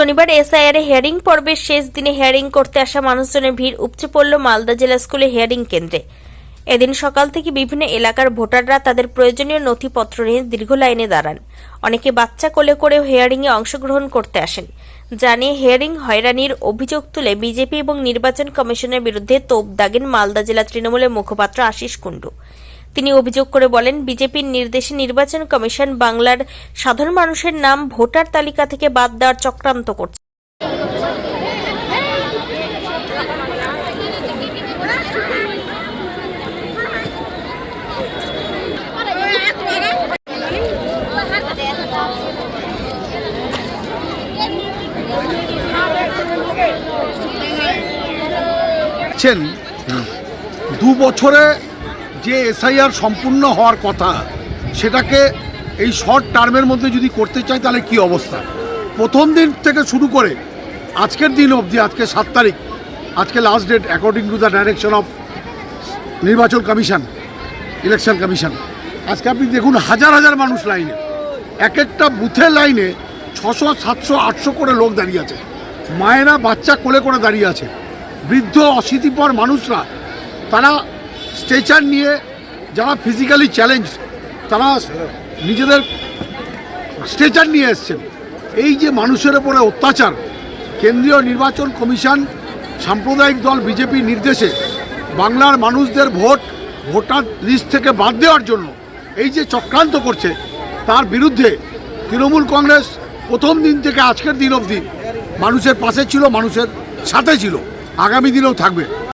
শনিবার SIR hearing পর্বের শেষ দিনে হেয়ারিং করতে আসা মানুষজনের ভিড় উপচে পড়ল মালদা জেলা স্কুলে হেয়ারিং কেন্দ্রে। এদিন সকাল থেকে বিভিন্ন এলাকার ভোটাররা তাদের প্রয়োজনীয় নথিপত্র নিয়ে দীর্ঘ লাইনে দাঁড়ান। অনেকে বাচ্চা কোলে করেও হিয়ারিংয়ে অংশগ্রহণ করতে আসেন। জানিয়ে হেয়ারিং হয়রানির অভিযোগ তুলে বিজেপি এবং নির্বাচন কমিশনের বিরুদ্ধে তোপ দাগেন মালদা জেলা তৃণমূলের মুখপাত্র আশিস কুণ্ডু। তিনি অভিযোগ করে বলেন, বিজেপির নির্দেশে নির্বাচন কমিশন বাংলার সাধারণ মানুষের নাম ভোটার তালিকা থেকে বাদ দেওয়ার চক্রান্ত করছে। দু বছরে যে এসআইআর সম্পূর্ণ হওয়ার কথা, সেটাকে এই শর্ট টার্মের মধ্যে যদি করতে চায়, তাহলে কি অবস্থা? প্রথম দিন থেকে শুরু করে আজকের দিন অবধি, আজকে সাত তারিখ, আজকে last date according to the direction of নির্বাচন কমিশন ইলেকশন কমিশন। আজকে আপনি দেখুন, হাজার হাজার মানুষ লাইনে। এক একটা বুথের লাইনে ছশো, সাতশো, আটশো করে লোক দাঁড়িয়ে আছে। মায়েরা, বাচ্চা কোলে করে দাঁড়িয়ে আছে। বৃদ্ধ অশীতিপর মানুষরা, তারা স্ট্রেচার নিয়ে যারা ফিজিক্যালি চ্যালেঞ্জ তারা নিজেদের স্ট্রেচার নিয়ে এসছেন। এই যে মানুষের ওপরে অত্যাচার, কেন্দ্রীয় নির্বাচন কমিশন, সাম্প্রদায়িক দল বিজেপির নির্দেশে বাংলার মানুষদের ভোট, ভোটার লিস্ট থেকে বাদ দেওয়ার জন্য এই যে চক্রান্ত করছে, তার বিরুদ্ধে তৃণমূল কংগ্রেস প্রথম দিন থেকে আজকের দিন অবধি মানুষের পাশে ছিল, মানুষের সাথে ছিল। আগামী দিনেও থাকবে।